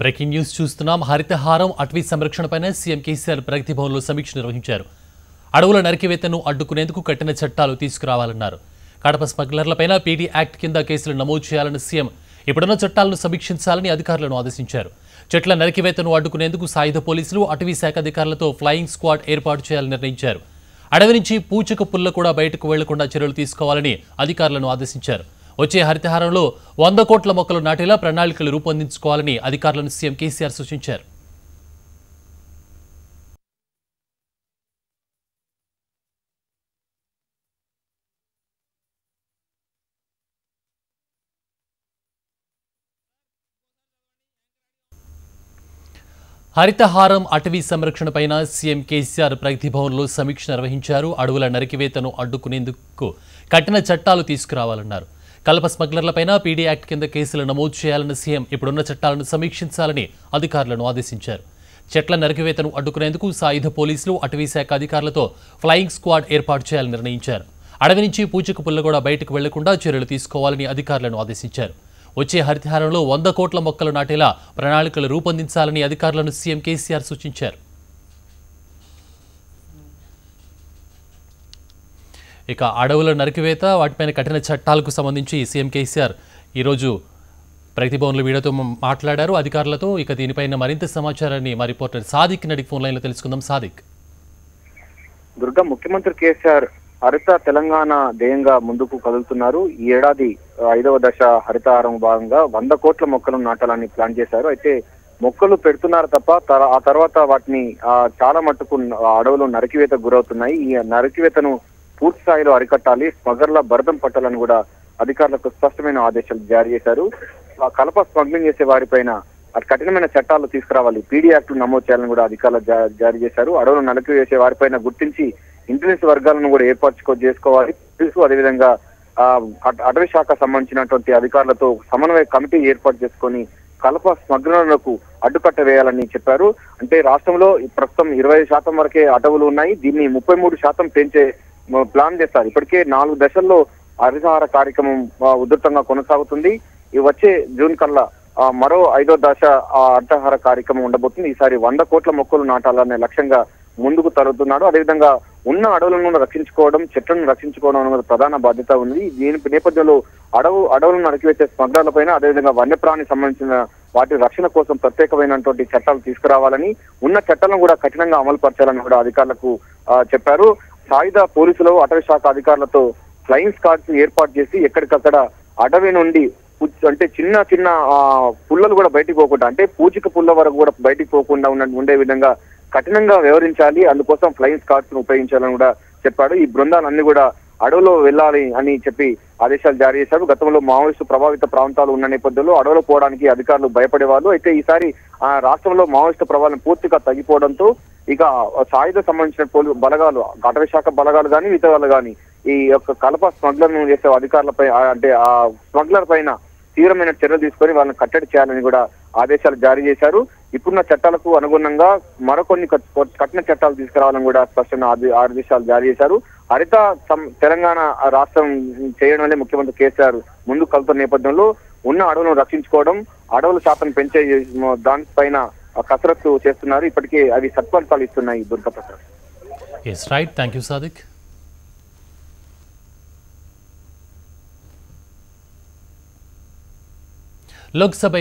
Breaking news చూస్తున్నాం. హరితహారం అటవీ సంరక్షణపైన CM KCR ప్రగతి భవన్లో సమీక్ష నిర్వహించారు. అడవుల నరికివేతను అడ్డుకునేందుకు కఠిన చట్టాలు తీసుకురావాలన్నారు. కడప స్మగ్లర్లపైన పీడీ యాక్ట్ కింద కేసులు నమోదు చేయాలని సీఎం ఇప్పుడున్న చట్టాలను సమీక్షించాలని అధికారులను ఆదేశించారు. చెట్ల నరికివేతను అడ్డుకునేందుకు సాయుధ పోలీసులు అటవీ శాఖ అధికారులతో ఫ్లయింగ్ స్క్వాడ్ ఏర్పాటు చేయాలని నిర్ణయించారు. అడవి నుంచి పూచక పుల్ల కూడా బయటకు వెళ్ళకుండా చర్యలు తీసుకోవాలని అధికారులను ఆదేశించారు. వచ్చే హరితహారంలో వంద కోట్ల మొక్కలు నాటేలా ప్రణాళికలు రూపొందించుకోవాలని అధికారులను సీఎం కేసీఆర్ సూచించారు. హరితహారం అటవీ సంరక్షణపైన సీఎం కేసీఆర్ ప్రగతిభవన్లో సమీక్ష నిర్వహించారు. అడవుల నరికివేతను అడ్డుకునేందుకు కఠిన చట్టాలు తీసుకురావాలన్నారు. కలప స్మగ్లర్లపైన పీడీ యాక్ట్ కింద కేసులు నమోదు చేయాలని సీఎం ఇప్పుడున్న చట్టాలను సమీక్షించాలని అధికారులను ఆదేశించారు. చెట్ల నరికివేతను అడ్డుకునేందుకు సాయుధ పోలీసులు అటవీశాఖ అధికారులతో ఫ్లయింగ్ స్క్వాడ్ ఏర్పాటు చేయాలని నిర్ణయించారు. అడవి నుంచి పూచక పుల్ల కూడా బయటకు వెళ్ళకుండా చర్యలు తీసుకోవాలని అధికారులను ఆదేశించారు. వచ్చే హరితహారంలో వంద కోట్ల మొక్కలు నాటేలా ప్రణాళికలు రూపొందించాలని అధికారులను సీఎం కేసీఆర్ సూచించారు. ఇక అడవుల నరికివేత వాటిపైన కఠిన చట్టాలకు సంబంధించి సీఎం కేసీఆర్ ఈరోజు ప్రగతిభవన్లు వీడియోతో మాట్లాడారు. అధికారులతో ఇక దీనిపైన మరింత సమాచారాన్ని మా రిపోర్టర్ సాదిక్ నడికి ఫోన్ లైన్లో తెలుసుకుందాం. సాదిక్. దుర్గా ముఖ్యమంత్రి కేసీఆర్ హరిత తెలంగాణ ధ్యేయంగా ముందుకు కదులుతున్నారు. ఈ ఏడాది ఐదవ దశ హరితహారం భాగంగా వంద కోట్ల మొక్కలను నాటాలని ప్లాన్ చేశారు. అయితే మొక్కలు పెడుతున్నారు తప్ప ఆ తర్వాత వాటిని చాలా మట్టుకు అడవులు నరికివేత గురవుతున్నాయి. ఈ నరికివేతను పూర్తి స్థాయిలో అరికట్టాలి. స్మగర్ల భరతం పట్టాలని కూడా అధికారులకు స్పష్టమైన ఆదేశాలు జారీ చేశారు. ఆ కలప స్మగ్లింగ్ చేసే వారిపైన అటు కఠినమైన చట్టాలు తీసుకురావాలి. పీడీ యాక్ట్ నమోదు చేయాలని కూడా అధికారులు జారీ చేశారు. అడవులు నలకి వేసే వారిపైన గుర్తించి ఇంటెలిజెన్స్ వర్గాలను కూడా ఏర్పాటు చేసుకోవాలి. తెలుసు అదేవిధంగా ఆ, అట- అటవీ శాఖ సంబంధించినటువంటి అధికారులతో సమన్వయ కమిటీ ఏర్పాటు చేసుకొని కలప స్మగ్లర్లకు అడ్డుకట్ట వేయాలని చెప్పారు. అంటే రాష్ట్రంలో ప్రస్తుతం ఇరవై శాతం వరకే అటవులు ఉన్నాయి. దీన్ని ముప్పై మూడు శాతం పెంచే ప్లాన్ చేస్తారు. ఇప్పటికే నాలుగు దశల్లో హరితహార కార్యక్రమం ఉధృతంగా కొనసాగుతుంది. ఈ వచ్చే జూన్ కల్లా మరో ఐదో దశ అర్థహార కార్యక్రమం ఉండబోతుంది. ఈసారి వంద కోట్ల మొక్కలు నాటాలనే లక్ష్యంగా ముందుకు తరుగుతున్నాడు అదేవిధంగా ఉన్న అడవులను రక్షించుకోవడం చెట్లను రక్షించుకోవడం అనేది ప్రధాన బాధ్యత ఉంది. దీని నేపథ్యంలో అడవు అడవులను నరికివేసే స్మగ్రాలపైన అదేవిధంగా వన్యప్రాణి సంబంధించిన వాటి రక్షణ కోసం ప్రత్యేకమైనటువంటి చట్టాలు తీసుకురావాలని ఉన్న చట్టాలను కూడా కఠినంగా అమలు పరచాలని కూడా అధికారులకు చెప్పారు. సాయుధ పోలీసులు అటవీ శాఖ అధికారులతో ఫ్లయింగ్ స్కాడ్స్ ఏర్పాటు చేసి ఎక్కడికక్కడ అడవి నుండి అంటే చిన్న చిన్న ఆ, పుల్లలు కూడా బయటికి పోకుండా అంటే పూచిక పుల్ల వరకు కూడా బయటికి పోకుండా ఉన్న ఉండే విధంగా కఠినంగా వ్యవహరించాలి. అందుకోసం ఫ్లయింగ్ స్కాడ్స్ను ఉపయోగించాలని కూడా చెప్పాడు. ఈ బృందాలన్నీ కూడా అడవిలో వెళ్ళాలి అని చెప్పి ఆదేశాలు జారీ చేశారు. గతంలో మావోయిస్టు ప్రభావిత ప్రాంతాలు ఉన్న నేపథ్యంలో అడవిలో పోవడానికి అధికారులు భయపడేవాళ్ళు. అయితే ఈసారి ఆ రాష్ట్రంలో మావోయిస్టు ప్రభావం పూర్తిగా తగ్గిపోవడంతో ఇక సాయుధ సంబంధించిన పోలీ బలగాలు అటవీ శాఖ బలగాలు కానీ ఇతర వాళ్ళు కానీ ఈ యొక్క కలప స్మగ్లర్ చేసే అధికారులపై అంటే ఆ స్మగ్లర్ పైన తీవ్రమైన చర్యలు తీసుకొని వాళ్ళని కట్టడి చేయాలని కూడా ఆదేశాలు జారీ చేశారు. ఇప్పుడున్న చట్టాలకు అనుగుణంగా మరికొన్ని కఠిన చట్టాలు తీసుకురావాలని కూడా స్పష్టమైన ఆదేశాలు జారీ చేశారు. హరిత సం- తెలంగాణ రాష్ట్రం చేయడం వల్లే ముఖ్యమంత్రి కేసీఆర్ ముందు కలుతున్న నేపథ్యంలో ఉన్న అడవులను రక్షించుకోవడం అడవుల శాతం పెంచే దానిపైన కసరత్తు చేస్తున్నారు. ఇప్పటికే అవి సత్ఫలితాలు ఇస్తున్నాయి Durga Prasad. Yes right thank you Sadiq Lok Sabha